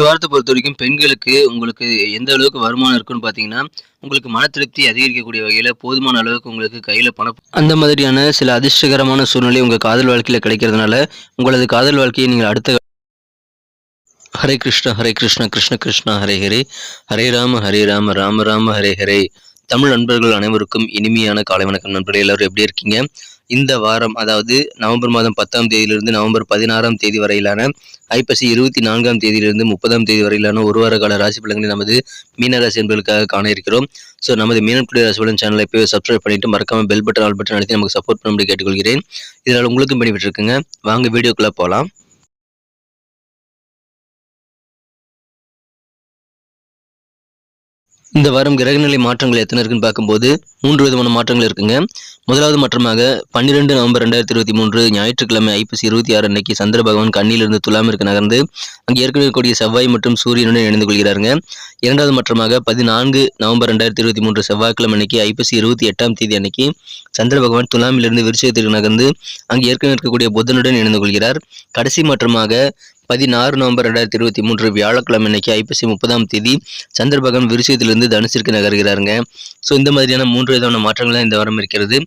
இந்த வாரத்தை பொறுத்த வரைக்கும் பெண்களுக்கு உங்களுக்கு எந்த அளவுக்கு வருமானம் இருக்குன்னு பார்த்தீங்கன்னா உங்களுக்கு மன திருப்தி அதிகரிக்கக்கூடிய வகையில் போதுமான அளவுக்கு உங்களுக்கு கையில் பணம். அந்த மாதிரியான சில அதிர்ஷ்டகரமான சூழ்நிலை உங்கள் காதல் வாழ்க்கையில் கிடைக்கிறதுனால உங்களது காதல் வாழ்க்கையை நீங்கள் அடுத்த ஹரே கிருஷ்ணா ஹரே கிருஷ்ணா கிருஷ்ண கிருஷ்ணா ஹரே ஹரே. ஹரே ராம ஹரே ராம ராம ராம ஹரே ஹரே. தமிழ் நண்பர்கள் அனைவருக்கும் இனிமையான காலை வணக்கம் நண்பர்கள். எல்லாரும் எப்படி இருக்கீங்க? இந்த வாரம் அதாவது நவம்பர் மாதம் பத்தாம் தேதியிலிருந்து நவம்பர் பதினாறாம் தேதி வரையிலான ஐப்பசி இருபத்தி நான்காம் தேதியிலிருந்து முப்பதாம் தேதி வரையிலான ஒரு வார கால ராசி பலன்களை நமது மீனராசி என்பதற்காக காண இருக்கிறோம். ஸோ நமது மீனப்புடைய ராசி பலன் சேனலை இப்போ சப்ஸ்கிரைப் பண்ணிட்டு மறக்காம பெல் பட்டன் ஆல் பட்டன் அழுத்தி நமக்கு சப்போர்ட் பண்ணும்படி கேட்டுக்கொள்கிறேன். இதனால் உங்களுக்கும் பெனிஃபிட் இருக்குங்க. வாங்க வீடியோக்குள்ளே போகலாம் இந்த வாரம் கிரகநிலை மாற்றங்கள் எத்தனை இருக்குன்னு பார்க்கும்போது மூன்று விதமான மாற்றங்கள் இருக்குங்க. முதலாவது மாற்றமாக பன்னிரெண்டு நவம்பர் ரெண்டாயிரத்தி இருபத்தி மூன்று ஞாயிற்றுக்கிழமை ஐப்பசி இருபத்தி ஆறு அன்னைக்கு சந்திர பகவான் கண்ணிலிருந்து துலாமிற்கு நகர்ந்து அங்கே ஏற்கனவே இருக்கக்கூடிய செவ்வாய் மற்றும் சூரியனுடன் இணைந்து கொள்கிறாருங்க. இரண்டாவது மாற்றமாக பதினான்கு நவம்பர் ரெண்டாயிரத்தி இருபத்தி மூன்று செவ்வாய்க்கிழமை அன்னைக்கு ஐப்பசி இருபத்தி எட்டாம் தேதி அன்னைக்கு சந்திர பகவான் துலாமிலிருந்து விருச்சயத்திற்கு நகர்ந்து அங்கே ஏற்கனவே இருக்கக்கூடிய புதனுடன் இணைந்து கொள்கிறார். கடைசி மாற்றமாக பதினாறு நவம்பர் ரெண்டாயிரத்தி இருபத்தி மூன்று வியாழக்கிழமை அன்னைக்கு ஐப்பசி முப்பதாம் தேதி சந்திரபகன் விருஷயத்திலிருந்து தனுசிற்கு நகர்கிறாருங்க. ஸோ இந்த மாதிரியான மூன்று விதமான மாற்றங்கள் இந்த வாரம் இருக்கிறது.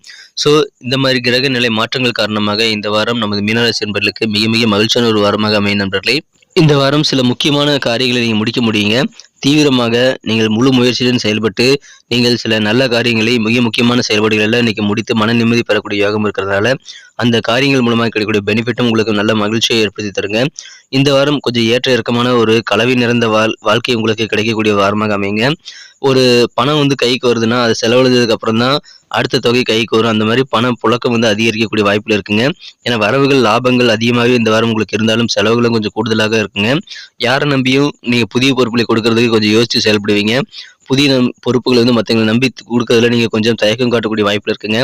ஸோ இந்த மாதிரி கிரக நிலை மாற்றங்கள் காரணமாக இந்த வாரம் நமது மீனராசி என்பர்களுக்கு மிக மிக மகிழ்ச்சியான ஒரு வாரமாக அமையும் நண்பர்களே. இந்த வாரம் சில முக்கியமான காரியங்களை நீங்கள் முடிக்க முடியுங்க. தீவிரமாக நீங்கள் முழு முயற்சியுடன் செயல்பட்டு நீங்கள் சில நல்ல காரியங்களை மிக முக்கியமான செயல்பாடுகள் எல்லாம் இன்னைக்கு முடித்து மன நிம்மதி பெறக்கூடிய யோகம் இருக்கிறதுனால அந்த காரியங்கள் மூலமாக கிடைக்கக்கூடிய பெனிஃபிட்டும் உங்களுக்கு நல்ல மகிழ்ச்சியை ஏற்படுத்தி தருங்க. இந்த வாரம் கொஞ்சம் ஏற்ற இறக்கமான ஒரு கலவை நிறைந்த வாழ் வாழ்க்கை உங்களுக்கு கிடைக்கக்கூடிய வாரமாக அமைங்க ஒரு பணம் வந்து கைக்கு வருதுன்னா அது செலவழிஞ்சதுக்கு அப்புறம் தான் அடுத்த தொகை கைக்கு வரும். அந்த மாதிரி பண புழக்கம் வந்து அதிகரிக்கக்கூடிய வாய்ப்புகள் இருக்குங்க. ஏன்னா வரவுகள் லாபங்கள் அதிகமாகவே இந்த வாரம் உங்களுக்கு இருந்தாலும் செலவுகளும் கொஞ்சம் கூடுதலாக இருக்குங்க. யாரை நம்பியும் நீங்கள் புதிய பொறுப்புகளை கொடுக்கறதுக்கு கொஞ்சம் யோசிச்சு செயல்படுவீங்க. புதிய பொறுப்புகளை வந்து மற்றவங்களை நம்பி கொடுக்கறதுல நீங்கள் கொஞ்சம் தயக்கம் காட்டக்கூடிய வாய்ப்பு இருக்குங்க.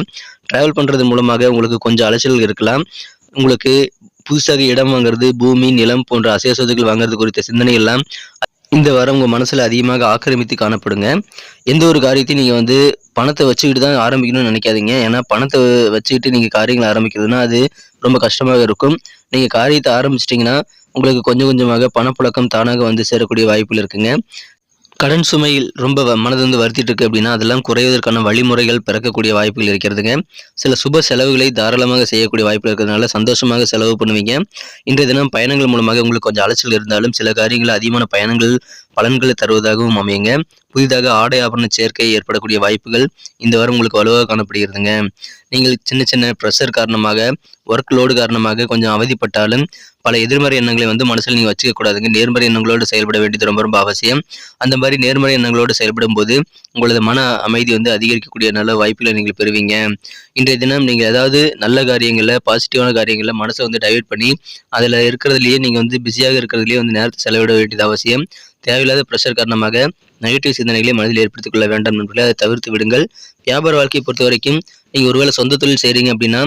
ட்ராவல் பண்ணுறது மூலமாக உங்களுக்கு கொஞ்சம் அலைச்சல்கள் இருக்கலாம். உங்களுக்கு புதுசாக இடம் வாங்குறது பூமி நிலம் போன்ற அசைய சொத்துக்கள் வாங்குறது குறித்த சிந்தனை எல்லாம் இந்த வாரம் உங்கள் மனசில் அதிகமாக ஆக்கிரமித்து காணப்படுங்க. எந்த ஒரு காரியத்தையும் நீங்கள் வந்து பணத்தை வச்சுக்கிட்டு தான் ஆரம்பிக்கணும்னு நினைக்காதீங்க. ஏன்னா பணத்தை வச்சுக்கிட்டு நீங்கள் காரியங்களை ஆரம்பிக்கிறதுனா அது ரொம்ப கஷ்டமாக இருக்கும். நீங்கள் காரியத்தை ஆரம்பிச்சிட்டிங்கன்னா உங்களுக்கு கொஞ்சம் கொஞ்சமாக பணப்புழக்கம் தானாக வந்து சேரக்கூடிய வாய்ப்புகள் இருக்குங்க. கடன் சுமையில் ரொம்ப வ- மனது வந்து வருத்திட்டு இருக்கு அப்படின்னா அதெல்லாம் குறைவதற்கான வழிமுறைகள் பிறக்கக்கூடிய வாய்ப்புகள் இருக்கிறதுங்க. சில சுப செலவுகளை தாராளமாக செய்யக்கூடிய வாய்ப்புகள் இருக்கிறதுனால சந்தோஷமாக செலவு பண்ணுவீங்க. இன்றைய தினம் பயணங்கள் மூலமாக உங்களுக்கு கொஞ்சம் அலைச்சல் இருந்தாலும் சில காரியங்கள் அதிகமான பயணங்கள் பலன்களை தருவதாகவும் அமையுங்க. புதிதாக ஆடை ஆபரண சேர்க்கை ஏற்படக்கூடிய வாய்ப்புகள் இந்த வாரம் உங்களுக்கு வலுவாக காணப்படுகிறதுங்க. நீங்கள் சின்ன சின்ன ப்ரெஷர் காரணமாக ஒர்க் லோடு காரணமாக கொஞ்சம் அவதிப்பட்டாலும் பல எதிர்மறை எண்ணங்களை வந்து மனசில் நீங்கள் வச்சுக்க கூடாதுங்க. நேர்மறை எண்ணங்களோடு செயல்பட வேண்டியது ரொம்ப ரொம்ப அவசியம். அந்த மாதிரி நேர்மறை எண்ணங்களோடு செயல்படும் போது உங்களது மன அமைதி வந்து அதிகரிக்கக்கூடிய நல்ல வாய்ப்புகளை நீங்கள் பெறுவீங்க. இன்றைய தினம் நீங்கள் ஏதாவது நல்ல காரியங்களில் பாசிட்டிவான காரியங்களில் மனசை வந்து டைவர்ட் பண்ணி அதில் இருக்கிறதுலையே நீங்கள் வந்து பிஸியாக இருக்கிறதுலையே வந்து நேரத்தை செலவிட வேண்டியது அவசியம். தேவையில்லாத ப்ரெஷர் காரணமாக நெகட்டிவ் சிந்தனைகளை மனதில் ஏற்படுத்திக் கொள்ள வேண்டாம் நண்பர்களே அதை தவிர்த்து விடுங்கள். வியாபார வாழ்க்கையை பொறுத்த வரைக்கும் நீங்கள் ஒருவேளை சொந்த தொழில் செய்கிறீங்க அப்படின்னா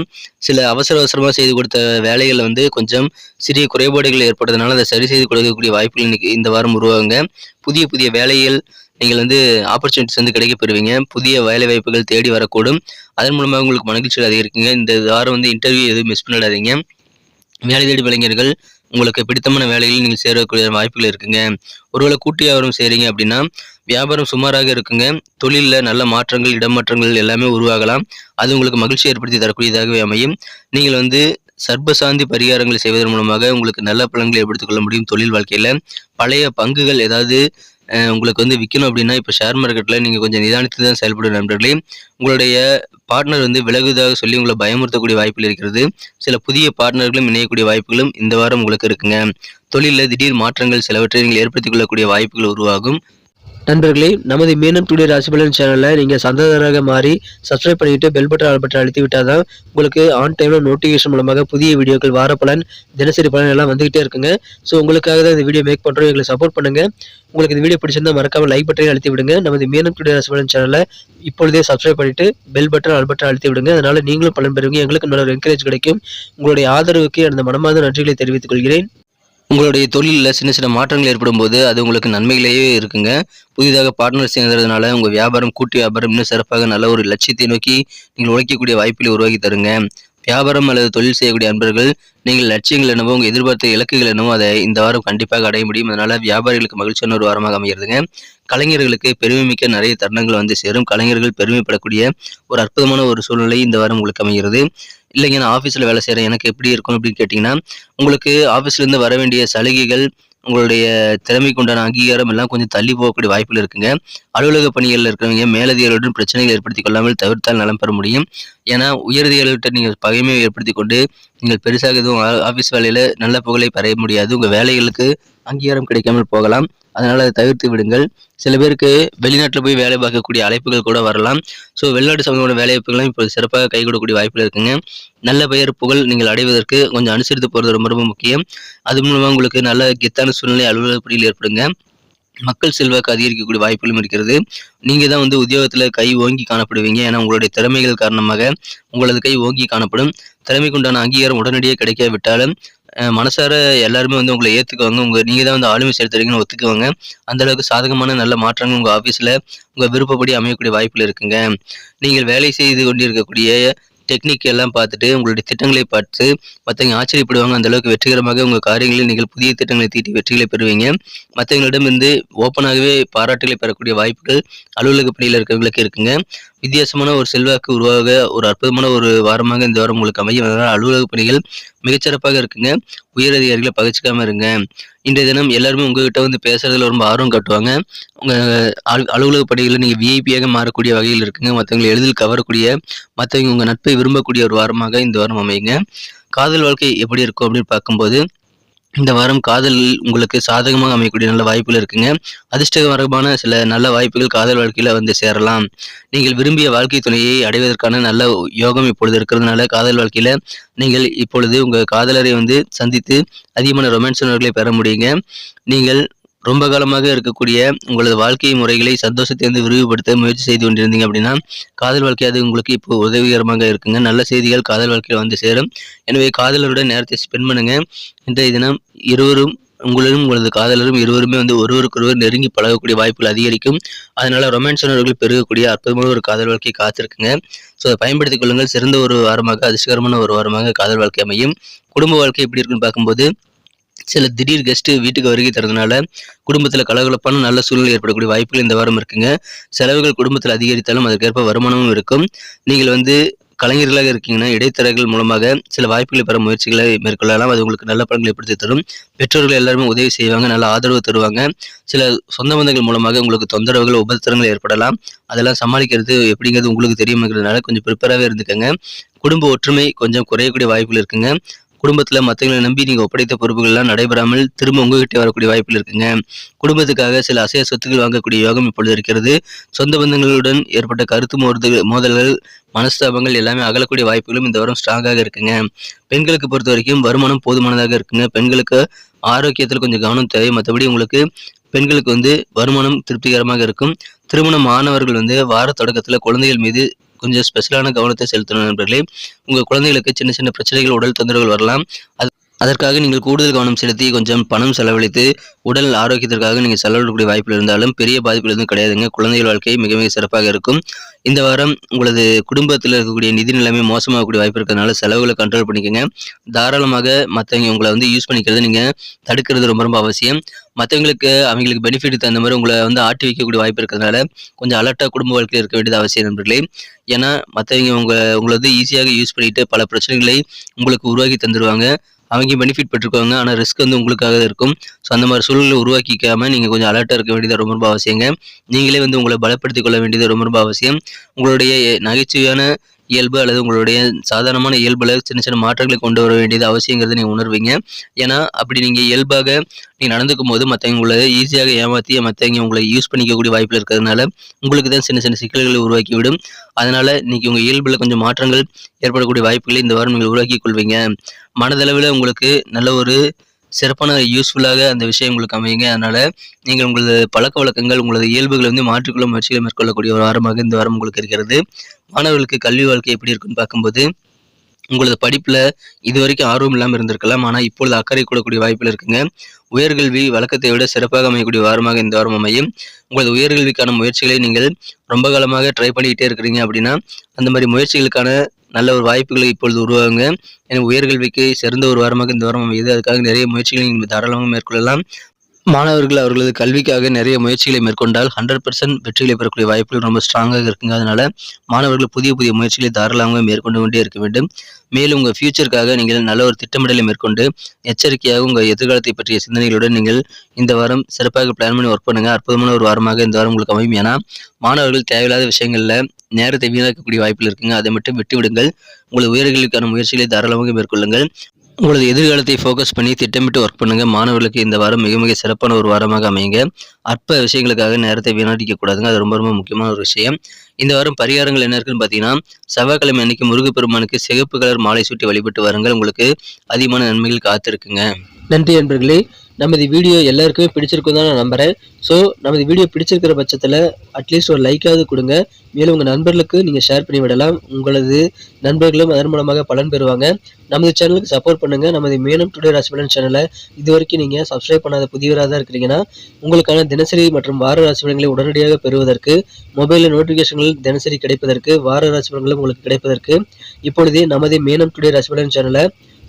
சில அவசர அவசரமாக செய்து கொடுத்த வேலைகளில் வந்து கொஞ்சம் சிறிய குறைபாடுகள் ஏற்பட்டதுனால அதை சரி செய்து கொடுக்கக்கூடிய வாய்ப்புகள் இன்னைக்கு இந்த வாரம் உருவாகுங்க. புதிய புதிய வேலைகள் நீங்கள் வந்து ஆப்பர்ச்சுனிட்டிஸ் வந்து கிடைக்க பெறுவீங்க. புதிய வேலை வாய்ப்புகள் தேடி வரக்கூடும். அதன் மூலமாக உங்களுக்கு மகிழ்ச்சி அதிகரிக்குங்க. இந்த வாரம் வந்து இன்டர்வியூ எதுவும் மிஸ் பண்ணிடாதீங்க வேலை தேடி இளைஞர்கள் உங்களுக்கு பிடித்தமான வேலைகளில் நீங்கள் சேரக்கூடிய வாய்ப்புகள் இருக்குங்க. ஒருவேளை கூட்டு வியாபாரம் செய்கிறீங்க அப்படின்னா வியாபாரம் சுமாராக இருக்குங்க. தொழிலில் நல்ல மாற்றங்கள் இடமாற்றங்கள் எல்லாமே உருவாகலாம். அது உங்களுக்கு மகிழ்ச்சி ஏற்படுத்தி தரக்கூடியதாகவே அமையும். நீங்கள் வந்து சர்ப்பசாந்தி பரிகாரங்களை செய்வதன் மூலமாக உங்களுக்கு நல்ல பலன்களை ஏற்படுத்திக் கொள்ள முடியும் தொழில் வாழ்க்கையில். பழைய பங்குகள் ஏதாவது உங்களுக்கு வந்து விற்கணும் அப்படின்னா இப்போ ஷேர் மார்க்கெட்டில் நீங்கள் கொஞ்சம் நிதானித்து தான் செயல்படும் நண்பர்களே. உங்களுடைய பார்ட்னர் வந்து விலகுதாக சொல்லி உங்களை பயமுறுத்தக்கூடிய வாய்ப்புகள் இருக்கிறது. சில புதிய பார்ட்னர்களும் இணையக்கூடிய வாய்ப்புகளும் இந்த வாரம் உங்களுக்கு இருக்குங்க. தொழிலில் திடீர் மாற்றங்கள் சிலவற்றை நீங்கள் ஏற்படுத்திக் கொள்ளக்கூடிய வாய்ப்புகள் உருவாகும். நண்பர்களே நமது மீனம் டுடே ராசிபலன் சேனலில் நீங்கள் சந்ததராக மாறி சப்ஸ்கிரைப் பண்ணிவிட்டு பெல் பட்டன் ஆல் பட்டன் அழுத்தி விட்டால் தான் உங்களுக்கு ஆன் டைமில் நோட்டிஃபிகேஷன் மூலமாக புதிய வீடியோக்கள் வார பலன் தினசரி பலன் எல்லாம் வந்துகிட்டே இருக்குங்க. ஸோ உங்களுக்காக தான் இந்த வீடியோ மேக் பண்ணுறோம் எங்களை சப்போர்ட் பண்ணுங்கள் உங்களுக்கு இந்த வீடியோ பிடிச்சிருந்தா மறக்காமல் லைக் பட்டனை அழுத்தி விடுங்க. நமது மீனம் டுடே ராசிபலன் சேனலை இப்பொழுதே சப்ஸ்கிரைப் பண்ணிட்டு பெல் பட்டன் ஆல் பட்டன் அழுத்தி விடுங்க. அதனால் நீங்களும் பலன் பெறுவீங்க. எங்களுக்கு நல்ல ஒரு என்கரேஜ் கிடைக்கும். உங்களுடைய ஆதரவுக்கு எனது மனமார்ந்த நன்றிகளை தெரிவித்துக் கொள்கிறேன். உங்களுடைய தொழிலில் சின்ன சின்ன மாற்றங்கள் ஏற்படும் போது அது உங்களுக்கு நன்மைகளையே இருக்குங்க. புதிதாக பார்ட்னர் சேர்ந்ததுனால உங்கள் வியாபாரம் கூட்டு வியாபாரம் இன்னும் சிறப்பாக நல்ல ஒரு லட்சியத்தை நோக்கி நீங்கள் உழைக்கக்கூடிய வாய்ப்புகளை உருவாக்கி தருங்க. வியாபாரம் அல்லது தொழில் செய்யக்கூடிய அன்பர்கள் நீங்கள் லட்சியங்கள் என்னவோ உங்கள் எதிர்பார்த்த இலக்குகள் என்னவோ அதை இந்த வாரம் கண்டிப்பாக அடைய முடியும். அதனால வியாபாரிகளுக்கு மகிழ்ச்சியான ஒரு வாரமாக அமைகிறதுங்க கலைஞர்களுக்கு பெருமைமிக்க நிறைய தருணங்கள் வந்து சேரும். கலைஞர்கள் பெருமைப்படக்கூடிய ஒரு அற்புதமான ஒரு சூழ்நிலை இந்த வாரம் உங்களுக்கு அமைகிறது. இல்லைங்க நான் ஆஃபீஸில் வேலை செய்கிறேன் எனக்கு எப்படி இருக்கும் அப்படின்னு கேட்டிங்கன்னா உங்களுக்கு ஆஃபீஸ்லேருந்து வர வேண்டிய சலுகைகள் உங்களுடைய திறமைக்கு உண்டான அங்கீகாரம் எல்லாம் கொஞ்சம் தள்ளி போகக்கூடிய வாய்ப்புகள் இருக்குங்க. அலுவலக பணிகளில் இருக்கிறவங்க மேலதிகாரிகளுடன் பிரச்சனைகள் ஏற்படுத்திக் கொள்ளாமல் தவிர்த்தால் நலம் பெற முடியும். ஏன்னா உயரதிகாரிகிட்ட நீங்கள் பகைமையை ஏற்படுத்தி கொண்டு நீங்கள் பெருசாக எதுவும் ஆஃபீஸ் வேலையில் நல்ல புகழை பெற முடியாது. உங்கள் வேலைகளுக்கு அங்கீகாரம் கிடைக்காமல் போகலாம். அதனால் அதை தவிர்த்து விடுங்கள். சில பேருக்கு வெளிநாட்டில் போய் வேலை பார்க்கக்கூடிய அழைப்புகள் கூட வரலாம். ஸோ வெளிநாட்டு சம்பந்தமான வேலை வாய்ப்புகளும் இப்போ சிறப்பாக கை கொடுக்கக்கூடிய வாய்ப்புகள் இருக்குங்க. நல்ல பெயர் புகழ் நீங்கள் அடைவதற்கு கொஞ்சம் அனுசரித்து போகிறது ரொம்ப ரொம்ப முக்கியம். அது மூலமாக உங்களுக்கு நல்ல கெத்தான சூழ்நிலை அலுவலகப்படியில் ஏற்படுங்க. மக்கள் செல்வாக்கு அதிகரிக்கக்கூடிய வாய்ப்புகளும் இருக்கிறது. நீங்கள் தான் வந்து உத்தியோகத்தில் கை ஓங்கி காணப்படுவீங்க. ஏன்னா உங்களுடைய திறமைகள் காரணமாக உங்களது கை ஓங்கி காணப்படும். திறமைக்குண்டான அங்கீகாரம் உடனடியாக கிடைக்காவிட்டாலும் மனசார எல்லாருமே வந்து உங்களை ஏற்றுக்குவாங்க உங்கள் நீங்கள் தான் வந்து ஆளுமை செலுத்துறீங்கன்னு ஒத்துக்குவாங்க. அந்தளவுக்கு சாதகமான நல்ல மாற்றங்கள் உங்கள் ஆஃபீஸில் உங்கள் விருப்பப்படி அமையக்கூடிய வாய்ப்புகள் இருக்குங்க. நீங்கள் வேலை செய்து கொண்டிருக்கக்கூடிய டெக்னிக் எல்லாம் பார்த்துட்டு உங்களுடைய திட்டங்களை பார்த்து மற்றவங்க ஆச்சரியப்படுவாங்க. அந்த அளவுக்கு வெற்றிகரமாக உங்கள் காரியங்களில் நீங்கள் புதிய திட்டங்களை தீட்டி வெற்றிகளை பெறுவீங்க. மற்றவங்களிடம் இருந்து ஓப்பனாகவே பாராட்டுகளை பெறக்கூடிய வாய்ப்புகள் அலுவலக பணியில் இருக்கிறவங்களுக்கு இருக்குங்க. வித்தியாசமான ஒரு செல்வாக்கு உருவாக ஒரு அற்புதமான ஒரு வாரமாக இந்த வாரம் உங்களுக்கு அமையும். அதனால் அலுவலக பணிகள் மிகச்சிறப்பாக இருக்குங்க. உயர் அதிகாரிகளை பகிச்சிக்காம இருங்க. இன்றைய தினம் எல்லாருமே உங்ககிட்ட வந்து பேசுறதுல ரொம்ப ஆர்வம் காட்டுவாங்க. உங்க அலுவலக பணிகளில் நீங்கள் விஐபியாக மாறக்கூடிய வகையில் இருக்குங்க. மற்றவங்களை எளிதில் கவரக்கூடிய மற்றவங்க உங்கள் நட்பை விரும்பக்கூடிய ஒரு வாரமாக இந்த வாரம் அமையுங்க. காதல் வாழ்க்கை எப்படி இருக்கும் அப்படின்னு பார்க்கும்போது இந்த வாரம் காதல் உங்களுக்கு சாதகமாக அமையக்கூடிய நல்ல வாய்ப்புகள் இருக்குங்க. அதிர்ஷ்டகரமான சில நல்ல வாய்ப்புகள் காதல் வாழ்க்கையில் வந்து சேரலாம். நீங்கள் விரும்பிய வாழ்க்கை துணையை அடைவதற்கான நல்ல யோகம் இப்பொழுது இருக்கிறதுனால காதல் வாழ்க்கையில் நீங்கள் இப்பொழுது உங்கள் காதலரை வந்து சந்தித்து அதிகமான ரொமான்ஸ் உணர்வுகளை பெற முடியுங்க. நீங்கள் ரொம்ப காலமாக இருக்கக்கூடிய உங்களது வாழ்க்கை முறைகளை சந்தோஷத்தை வந்து விரிவுபடுத்த முயற்சி செய்து கொண்டிருந்தீங்க அப்படின்னா காதல் வாழ்க்கை அது உங்களுக்கு இப்போ உதவிகரமாக இருக்குங்க. நல்ல செய்திகள் காதல் வாழ்க்கையில் வந்து சேரும். எனவே காதலருடன் நேரத்தை ஸ்பெண்ட் பண்ணுங்க. இன்றைய தினம் இருவரும் உங்களிலும் உங்களது காதலரும் இருவருமே வந்து ஒருவருக்கொருவர் நெருங்கி பழகக்கூடிய வாய்ப்புகள் அதிகரிக்கும். அதனால ரொமான்ஸ் உணர்வுகள் பெருகக்கூடிய அற்புதமான ஒரு காதல் வாழ்க்கையை காத்திருக்குங்க. ஸோ அதை பயன்படுத்திக் கொள்ளுங்கள். சிறந்த ஒரு வாரமாக அதிர்ஷ்டகரமான ஒரு வாரமாக காதல் வாழ்க்கை அமையும். குடும்ப வாழ்க்கை எப்படி இருக்குன்னு பார்க்கும்போது சில திடீர் கெஸ்ட்டு வீட்டுக்கு வருகை தரதுனால குடும்பத்தில் கலகலப்பான நல்ல சூழ்நிலை ஏற்படக்கூடிய வாய்ப்புகள் இந்த வாரம் இருக்குங்க. செலவுகள் குடும்பத்தில் அதிகரித்தாலும் அதற்கேற்ப வருமானமும் இருக்கும். நீங்கள் வந்து கலைஞர்களாக இருக்கீங்கன்னா இடைத்தரகர்கள் மூலமாக சில வாய்ப்புகளை பெற முயற்சிகளை மேற்கொள்ளலாம். அது உங்களுக்கு நல்ல பலன்களை ஏற்படுத்தி தரும். பெற்றோர்கள் எல்லாருமே உதவி செய்வாங்க நல்ல ஆதரவு தருவாங்க. சில சொந்த பந்தங்கள் மூலமாக உங்களுக்கு தொந்தரவுகள் உபத்திரங்கள் ஏற்படலாம். அதெல்லாம் சமாளிக்கிறது எப்படிங்கிறது உங்களுக்கு தெரியுங்கிறதுனால கொஞ்சம் ப்ரிப்பராகவே இருந்துக்கங்க. குடும்ப ஒற்றுமை கொஞ்சம் குறையக்கூடிய வாய்ப்புகள் இருக்குங்க. குடும்பத்தில் மற்றவங்களை நம்பி நீங்கள் ஒப்படைத்த பொறுப்புகள்லாம் நடைபெறாமல் திரும்ப உங்ககிட்ட வரக்கூடிய வாய்ப்பில் இருக்குங்க. குடும்பத்துக்காக சில அசைய சொத்துக்கள் வாங்கக்கூடிய யோகம் இப்பொழுது இருக்கிறது. சொந்த பந்தங்களுடன் ஏற்பட்ட கருத்து மோதல் மோதல்கள் மனஸ்தாபங்கள் எல்லாமே அகலக்கூடிய வாய்ப்புகளும் இந்த வாரம் ஸ்ட்ராங்காக இருக்குங்க. பெண்களுக்கு பொறுத்த வரைக்கும் வருமானம் போதுமானதாக இருக்குங்க. பெண்களுக்கு ஆரோக்கியத்தில் கொஞ்சம் கவனம் தேவை. மற்றபடி உங்களுக்கு பெண்களுக்கு வந்து வருமானம் திருப்திகரமாக இருக்கும். திருமணம் மாணவர்கள் வந்து வார தொடக்கத்தில் குழந்தைகள் மீது கொஞ்சம் ஸ்பெஷலான கவனத்தை செலுத்தணும் நண்பர்களே. உங்கள் குழந்தைகளுக்கு சின்ன சின்ன பிரச்சனைகள் உடல் தொந்தரவுகள் வரலாம். அது அதற்காக நீங்கள் கூடுதல் கவனம் செலுத்தி கொஞ்சம் பணம் செலவழித்து உடல் ஆரோக்கியத்திற்காக நீங்கள் செலவிடக்கூடிய வாய்ப்பு இருந்தாலும் பெரிய பாதிப்பில் எதுவும் கிடையாதுங்க. குழந்தைகள் வாழ்க்கை மிக மிக சிறப்பாக இருக்கும். இந்த வாரம் உங்களது குடும்பத்தில் இருக்கக்கூடிய நிதி நிலைமை மோசமாகக்கூடிய வாய்ப்பு இருக்கிறதுனால செலவுகளை கண்ட்ரோல் பண்ணிக்கோங்க. தாராளமாக மற்றவங்க உங்களை வந்து யூஸ் பண்ணிக்கிறத நீங்கள் தடுக்கிறது ரொம்ப ரொம்ப அவசியம். மற்றவங்களுக்கு அவங்களுக்கு பெனிஃபிட் தகுந்த மாதிரி உங்களை வந்து ஆட்டி வைக்கக்கூடிய வாய்ப்பு இருக்கிறதுனால கொஞ்சம் அலர்ட்டாக குடும்ப வாழ்க்கையில் இருக்க வேண்டியது அவசியம் நண்பர்களே. ஏன்னா மற்றவங்க உங்களை உங்களை வந்து ஈஸியாக யூஸ் பண்ணிட்டு பல பிரச்சனைகளை உங்களுக்கு உருவாக்கி தந்துடுவாங்க அவங்க பெனிஃபிட் பெற்றுக்குவாங்க ஆனால் ரிஸ்க் வந்து உங்களுக்காக தான் இருக்கும். ஸோ அந்த மாதிரி சூழ்நிலை உருவாக்கிக்காம நீங்கள் கொஞ்சம் அலர்ட்டாக இருக்க வேண்டியது ரொம்ப ரொம்ப அவசியங்க. நீங்களே வந்து உங்களை பலப்படுத்திக் கொள்ள வேண்டியது ரொம்ப ரொம்ப அவசியம். உங்களுடைய நகைச்சுவையான இயல்பு அல்லது உங்களுடைய சாதாரணமான இயல்புல சின்ன சின்ன மாற்றங்களை கொண்டு வர வேண்டியது அவசியங்கிறத நீங்கள் உணர்வீங்க. ஏன்னா அப்படி நீங்கள் இயல்பாக நீங்கள் நடந்துக்கும் போது மற்றவங்க உங்களை ஈஸியாக ஏமாற்றி மற்றவங்க உங்களை யூஸ் பண்ணிக்கக்கூடிய வாய்ப்பில் இருக்கிறதுனால உங்களுக்கு தான் சின்ன சின்ன சிக்கல்களை உருவாக்கி விடும் அதனால இன்னைக்கு உங்கள் இயல்பில் கொஞ்சம் மாற்றங்கள் ஏற்படக்கூடிய வாய்ப்புகளை இந்த வாரம் நீங்கள் உருவாக்கி கொள்வீங்க. மனதளவில் உங்களுக்கு நல்ல ஒரு சிறப்பான யூஸ்ஃபுல்லாக அந்த விஷயம் உங்களுக்கு அமையுங்க. அதனால் நீங்கள் உங்களது பழக்க வழக்கங்கள் உங்களது இயல்புகளை வந்து மாற்றிக்கொள்ள முயற்சிகளை மேற்கொள்ளக்கூடிய ஒரு வாரமாக இந்த வாரம் உங்களுக்கு இருக்கிறது. மாணவர்களுக்கு கல்வி வாழ்க்கை எப்படி இருக்குன்னு பார்க்கும்போது உங்களது படிப்பில் இது வரைக்கும் ஆர்வம் இல்லாமல் இருந்திருக்கலாம். ஆனால் இப்பொழுது அக்கறை கூடக்கூடிய வாய்ப்பில் இருக்குங்க. உயர்கல்வி வழக்கத்தை விட சிறப்பாக அமையக்கூடிய வாரமாக இந்த வாரம் அமையும். உங்களது உயர்கல்விக்கான முயற்சிகளை நீங்கள் ரொம்ப காலமாக ட்ரை பண்ணிக்கிட்டே இருக்கிறீங்க அப்படின்னா அந்த மாதிரி முயற்சிகளுக்கான நல்ல ஒரு வாய்ப்புகளை இப்பொழுது உருவாகுங்க. எனவே உயர்கல்விக்கு சிறந்த ஒரு வாரமாக இந்த வாரம் அமையுது. அதுக்காக நிறைய முயற்சிகளை நீங்கள் தாராளமாக மேற்கொள்ளலாம். மாணவர்கள் அவர்களது கல்விக்காக நிறைய முயற்சிகளை மேற்கொண்டால் ஹண்ட்ரட் பர்சன்ட் வெற்றிகளை பெறக்கூடிய வாய்ப்புகள் ரொம்ப ஸ்ட்ராங்காக இருக்குங்க. அதனால் மாணவர்கள் புதிய புதிய முயற்சிகளை தாராளமாக மேற்கொண்டு கொண்டே இருக்க வேண்டும். மேலும் உங்கள் ஃபியூச்சருக்காக நீங்கள் நல்ல ஒரு திட்டமிடலை மேற்கொண்டு எச்சரிக்கையாக உங்கள் எதிர்காலத்தை பற்றிய சிந்தனைகளுடன் நீங்கள் இந்த வாரம் சிறப்பாக பிளான் பண்ணி ஒர்க் பண்ணுங்கள் அற்புதமான ஒரு வாரமாக இந்த வாரம் உங்களுக்கு அமையும். ஏன்னா மாணவர்கள் தேவையில்லாத விஷயங்களில் நேரத்தை வீணாக்கக்கூடிய வாய்ப்புகள் இருக்குங்க. அதை மட்டும் விட்டுவிடுங்கள். உங்களது உயர்களுக்கான முயற்சிகளை தாராளமாக மேற்கொள்ளுங்கள். உங்களது எதிர்காலத்தை ஃபோக்கஸ் பண்ணி திட்டமிட்டு ஒர்க் பண்ணுங்கள் மாணவர்களுக்கு இந்த வாரம் மிக மிக சிறப்பான ஒரு வாரமாக அமையுங்க. அற்ப விஷயங்களுக்காக நேரத்தை வீணடிக்க கூடாதுங்க. அது ரொம்ப ரொம்ப முக்கியமான ஒரு விஷயம். இந்த வாரம் பரிகாரங்கள் என்ன இருக்குன்னு பார்த்தீங்கன்னா செவ்வாய்க்கிழமை அன்னைக்கு முருகப்பெருமானுக்கு சிகப்பு கலர் மாலை சூட்டி வழிபட்டு வாருங்கள். உங்களுக்கு அதிகமான நன்மைகள் காத்திருக்குங்க. நன்றி நண்பர்களே நமது வீடியோ எல்லாருக்குமே பிடிச்சிருக்கும் தான் நான் நம்புறேன். ஸோ நமது வீடியோ பிடிச்சிருக்கிற பட்சத்தில் அட்லீஸ்ட் ஒரு லைக்காவது கொடுங்க. மேலும் உங்கள் நண்பர்களுக்கு நீங்கள் ஷேர் பண்ணி விடலாம். உங்களது நண்பர்களும் அதன் மூலமாக பலன் பெறுவாங்க. நமது சேனலுக்கு சப்போர்ட் பண்ணுங்கள் நமது மேலும் டுடே ராசிபலன் சேனலை இது வரைக்கும் நீங்கள் சப்ஸ்கிரைப் பண்ணாத புதியவராக தான் இருக்கிறீங்கன்னா உங்களுக்கான தினசரி மற்றும் வார ராசிபலன்களை உடனடியாக பெறுவதற்கு மொபைலில் நோட்டிஃபிகேஷன்கள் தினசரி கிடைப்பதற்கு வார ராசிபலன்களும் உங்களுக்கு கிடைப்பதற்கு இப்பொழுதே நமது மேனம் டுடே ராசிபலன் சேனலை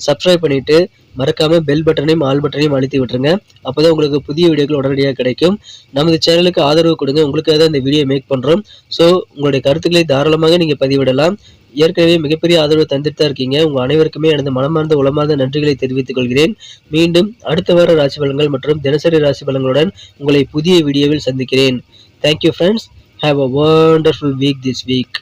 சப்ஸ்கிரைப் பண்ணிட்டு மறக்காம பெல் பட்டனையும் ஆல் பட்டனையும் அழுத்தி விட்டுருங்க. அப்பதான் உங்களுக்கு புதிய வீடியோக்கள் உடனடியாக கிடைக்கும். நமது சேனலுக்கு ஆதரவு கொடுங்க. உங்களுக்காக தான் இந்த வீடியோ மேக் பண்ணுறோம் ஸோ உங்களுடைய கருத்துக்களை தாராளமாக நீங்கள் பதிவிடலாம். ஏற்கனவே மிகப்பெரிய ஆதரவு தந்துட்டு தான் இருக்கீங்க. உங்கள் அனைவருக்குமே எனது மனமார்ந்த உளமார்ந்த நன்றிகளை தெரிவித்துக் கொள்கிறேன். மீண்டும் அடுத்த வார ராசி பலன்கள் மற்றும் தினசரி ராசி பலன்களுடன் உங்களை புதிய வீடியோவில் சந்திக்கிறேன். Thank you friends have a wonderful week this week